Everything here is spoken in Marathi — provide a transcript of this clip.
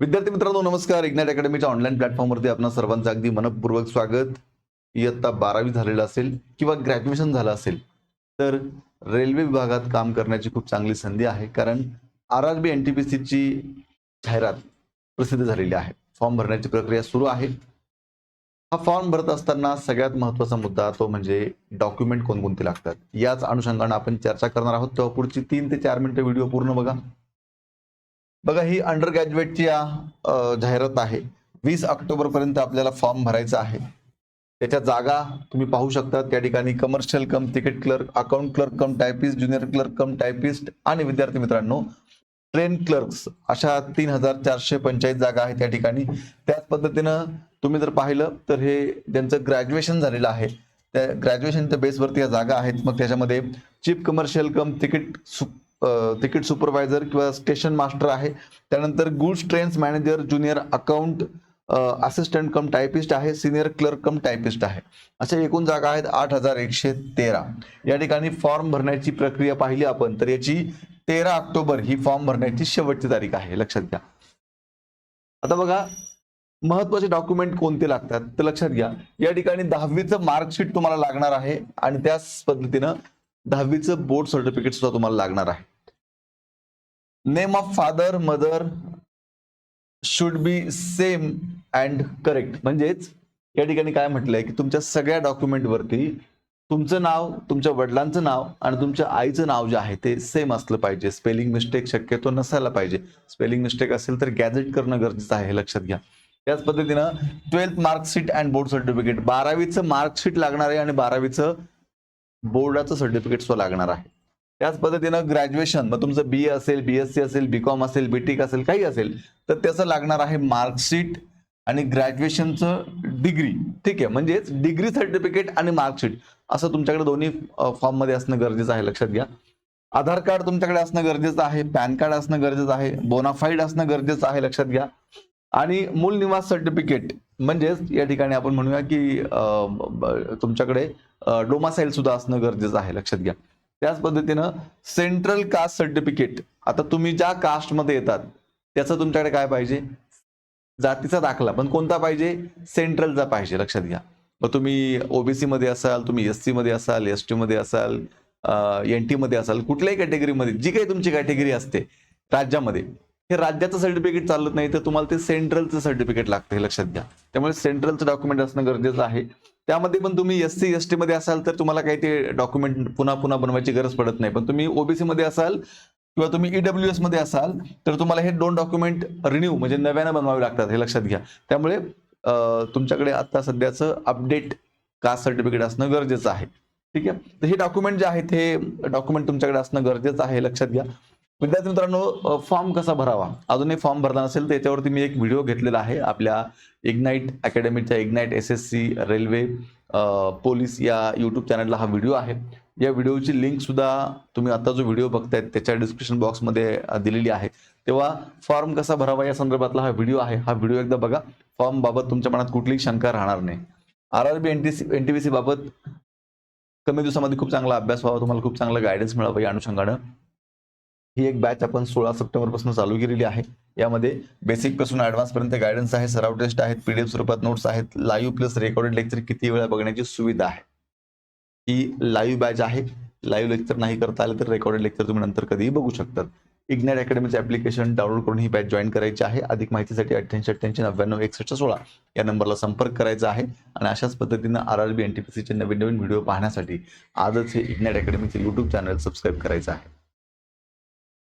विद्यार्थी मित्रांनो नमस्कार. इग्नाइट अकॅडमीच्या ऑनलाईन प्लॅटफॉर्मवरती आपण सर्वांचं अगदी मनपूर्वक स्वागत. इयत्ता बारावी झालेलं असेल किंवा ग्रॅज्युएशन झालं असेल तर रेल्वे विभागात काम करण्याची खूप चांगली संधी आहे कारण R R B N T P सीची जाहिरात प्रसिद्ध झालेली आहे. फॉर्म भरण्याची प्रक्रिया सुरू आहे. हा फॉर्म भरत असताना सगळ्यात महत्त्वाचा मुद्दा तो म्हणजे डॉक्युमेंट कोणकोणते लागतात. याच अनुषंगाने आपण चर्चा करणार आहोत. तेव्हा पुढची तीन ते चार मिनिटं व्हिडिओ पूर्ण बघा. बघा ही अंडर ग्रॅज्युएटची जाहिरात आहे. वीस ऑक्टोबर पर्यंत आपल्याला फॉर्म भरायचा आहे. त्याच्या जागा तुम्ही पाहू शकता. त्या ठिकाणी commercial cum ticket clerk account clerk cum typist junior clerk cum typist आणि विद्यार्थी मित्रांनो ट्रेन क्लर्क्स अशा तीन हजार चारशे पंचाळीस जागा आहेत त्या ठिकाणी. त्याच पद्धतीनं तुम्ही जर पाहिलं तर हे ज्यांचं ग्रॅज्युएशन झालेलं आहे त्या ग्रॅज्युएशनच्या बेसवरती या जागा आहेत. मग त्याच्यामध्ये चीफ कमर्शियल कम तिकीट सु तिकीट सुपरवायझर किंवा स्टेशन मास्टर आहे. त्यानंतर goods trains manager junior account assistant cum typist आहे सिनियर क्लर्क कम टायपिस्ट आहे. अशा एकूण जागा आहेत आठ हजार एकशे तेरा. या ठिकाणी फॉर्म भरण्याची प्रक्रिया पाहिली आपण तर याची तेरा ऑक्टोबर ही फॉर्म भरण्याची शेवटची तारीख आहे. लक्षात घ्या. आता बघा महत्त्वाचे डॉक्युमेंट कोणते लागतात? तर लक्षात घ्या. या ठिकाणी दहावीचं मार्कशीट तुम्हाला लागणार आहे आणि त्याच पद्धतीनं दहावीचं बोर्ड सर्टिफिकेट सुद्धा तुम्हाला लागणार आहे. Name of father mother should be same and correct म्हणजेच या ठिकाणी काय म्हटलंय की तुमच्या सगळ्या डॉक्युमेंटवरती तुमचं नाव तुमच्या वडिलांचं नाव आणि तुमच्या आईचं नाव जे आहे ते सेम असलं पाहिजे. स्पेलिंग मिस्टेक शक्यतो नसायला पाहिजे. स्पेलिंग मिस्टेक असेल तर गॅजेट करणं गरजेचं आहे लक्षात घ्या. त्याच पद्धतीनं twelfth marksheet and board certificate बारावीचं मार्कशीट लागणार आहे आणि बारावीचं बोर्डाचं सर्टिफिकेट सुद्धा लागणार आहे. त्याच पद्धतीनं ग्रॅज्युएशन मग तुमचं बी ए असेल बी एस सी असेल बी कॉम असेल बी टेक असेल काही असेल तर त्याचं लागणार आहे मार्कशीट आणि ग्रॅज्युएशनचं डिग्री ठीक आहे म्हणजेच डिग्री सर्टिफिकेट आणि मार्कशीट असं तुमच्याकडे दोन्ही फॉर्ममध्ये असणं गरजेचं आहे लक्षात घ्या. आधार कार्ड तुमच्याकडे असणं गरजेचं आहे पॅन कार्ड असणं गरजेचं आहे बोनाफाईड असणं गरजेचं आहे लक्षात घ्या. आणि मूल निवास सर्टिफिकेट म्हणजेच या ठिकाणी आपण म्हणूया की तुमच्याकडे डोमासाईल सुद्धा असणं गरजेचं आहे लक्षात घ्या. त्याच पद्धतीनं सेंट्रल कास्ट सर्टिफिकेट आता तुम्ही ज्या कास्टमध्ये येतात त्याचं तुमच्याकडे काय पाहिजे? जातीचा दाखला पण कोणता पाहिजे? सेंट्रलचा पाहिजे लक्षात घ्या. मग तुम्ही ओबीसी मध्ये असाल तुम्ही एसमध्ये असाल एसमध्ये असाल एन टी मध्ये असाल कुठल्याही कॅटेगरीमध्ये जी काही तुमची कॅटेगरी असते राज्यामध्ये हे राज्याचं सर्टिफिकेट चालत नाही तर तुम्हाला ते सेंट्रलचं सर्टिफिकेट लागतं हे लक्षात घ्या. त्यामुळे सेंट्रलचं डॉक्युमेंट असणं गरजेचं आहे. त्यामध्ये पण तुम्ही एस सी एस टी मध्ये असाल तर तुम्हाला काही ते डॉक्युमेंट पुन्हा पुन्हा बनवायची गरज पडत नाही. पण तुम्ही ओबीसी मध्ये असाल किंवा तुम्ही ईडब्ल्यू एसमध्ये असाल तर तुम्हाला हे दोन डॉक्युमेंट रिन्यू म्हणजे नव्यानं बनवावे लागतात हे लक्षात घ्या. त्यामुळे तुमच्याकडे आता सध्याचं अपडेट कास्ट सर्टिफिकेट असणं गरजेचं आहे. ठीक आहे? तर हे डॉक्युमेंट जे आहेत हे डॉक्युमेंट तुमच्याकडे असणं गरजेचं आहे लक्षात घ्या. विद्यार्थी मित्रांनो फॉर्म कसा भरावा? अजूनही फॉर्म भरला नसेल तर याच्यावरती मी एक व्हिडिओ घेतलेला आहे. आपल्या Ignite अकॅडमीच्या Ignite S S C railway police या यूट्यूब चॅनलला हा व्हिडिओ आहे. या व्हिडिओची लिंक सुद्धा तुम्ही आता जो व्हिडिओ बघतायत त्याच्या डिस्क्रिप्शन बॉक्समध्ये दिलेली आहे. तेव्हा फॉर्म कसा भरावा या संदर्भातला हा व्हिडिओ आहे. हा व्हिडिओ एकदा बघा. फॉर्म बाबत तुमच्या मनात कुठलीही शंका राहणार नाही. R R B N T C N T B C बाबत कमी दिवसामध्ये खूप चांगला अभ्यास व्हावा. तुम्हाला खूप चांगलं गायडन्स मिळावं या अनुषंगानं. ही एक बॅच आपण सोळा सप्टेंबरपासून चालू केलेली आहे. यामध्ये बेसिकपासून ऍडव्हान्स पर्यंत गायडन्स आहे सराव टेस्ट आहेत पीडीएफ स्वरूपात नोट्स आहेत लाईव्ह प्लस रेकॉर्डेड लेक्चर किती वेळा बघण्याची सुविधा आहे. ही लाईव्ह बॅच आहे. लाईव्ह लेक्चर नाही करता आले तर रेकॉर्डेड लेक्चर तुम्ही नंतर कधीही बघू शकतात इग्नाइट अकॅडमीचे ऍप्लिकेशन डाउनलोड करून ही बॅच जॉईन करायची आहे. अधिक माहितीसाठी अठ्ठ्याऐंशी अठ्ठ्याऐंशी नव्याण्णव एकसष्ट सोळा या नंबरला संपर्क करायचा आहे. आणि अशाच पद्धतीनं R R B N T P सीचे नवीन नवीन व्हिडिओ पाहण्यासाठी आजच हे इग्नाइट अकॅडमीचे यूट्यूब चॅनल सबस्क्राईब करायचं आहे.